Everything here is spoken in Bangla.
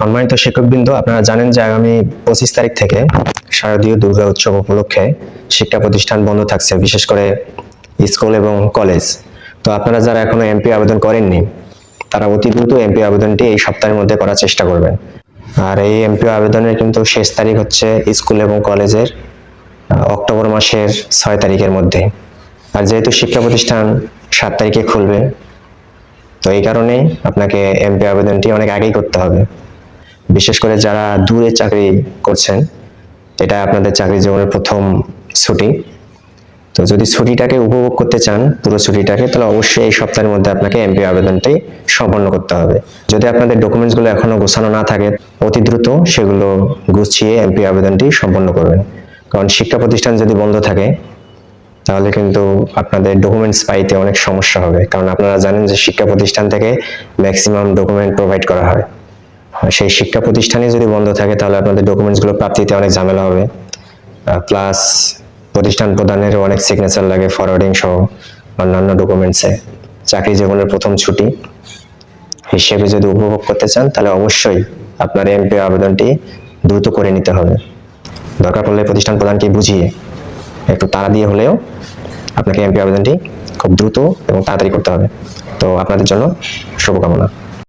সম্মানিত শিক্ষকবৃন্দ, আপনারা জানেন যে আগামী পঁচিশ তারিখ থেকে শারদীয় দুর্গা উৎসব উপলক্ষে শিক্ষা প্রতিষ্ঠান বন্ধ থাকছে, বিশেষ করে স্কুল এবং কলেজ। তো আপনারা যারা এখনও এমপি আবেদন করেননি, তারা অতি দ্রুত এমপি আবেদনটি এই সপ্তাহের মধ্যে করার চেষ্টা করবেন। আর এই এমপি আবেদনের কিন্তু শেষ তারিখ হচ্ছে স্কুল এবং কলেজের অক্টোবর মাসের ছয় তারিখের মধ্যে। আর যেহেতু শিক্ষা প্রতিষ্ঠান সাত তারিখে খুলবে, তো এই কারণে আপনাকে এমপি আবেদনটি অনেক আগেই করতে হবে। বিশেষ করে যারা দূরে চাকরি করছেন, এটা আপনাদের চাকরি জীবনের প্রথম ছুটি। তো যদি ছুটিটাকে উপভোগ করতে চান, পুরো ছুটিটাকে, তাহলে অবশ্যই এই সপ্তাহের মধ্যে আপনাকে এমপি আবেদনটি সম্পন্ন করতে হবে। যদি আপনাদের ডকুমেন্টসগুলো এখনও গোছানো না থাকে, অতি দ্রুত সেগুলো গুছিয়ে এমপি আবেদনটি সম্পন্ন করবেন। কারণ শিক্ষা প্রতিষ্ঠান যদি বন্ধ থাকে, তাহলে কিন্তু আপনাদের ডকুমেন্টস পাইতে অনেক সমস্যা হবে। কারণ আপনারা জানেন যে শিক্ষা প্রতিষ্ঠান থেকে ম্যাক্সিমাম ডকুমেন্ট প্রোভাইড করা হয়। সেই শিক্ষা প্রতিষ্ঠানে যদি বন্ধ থাকে, তাহলে আপনাদের ডকুমেন্টসগুলো প্রাপ্তিতে অনেক ঝামেলা হবে। প্লাস প্রতিষ্ঠান প্রদানের অনেক সিগনেচার লাগে ফরওয়ার্ডিং সহ অন্যান্য ডকুমেন্টসে চাকরি জীবনের প্রথম ছুটি হিসেবে যদি উপভোগ করতে চান, তাহলে অবশ্যই আপনার এমপি আবেদনটি দ্রুত করে নিতে হবে। দরকার পড়লে প্রতিষ্ঠান প্রদানকে বুঝিয়ে একটু তাড়া দিয়ে হলেও আপনাকে এমপি আবেদনটি খুব দ্রুত এবং তাড়াতাড়ি করতে হবে। তো আপনাদের জন্য শুভকামনা।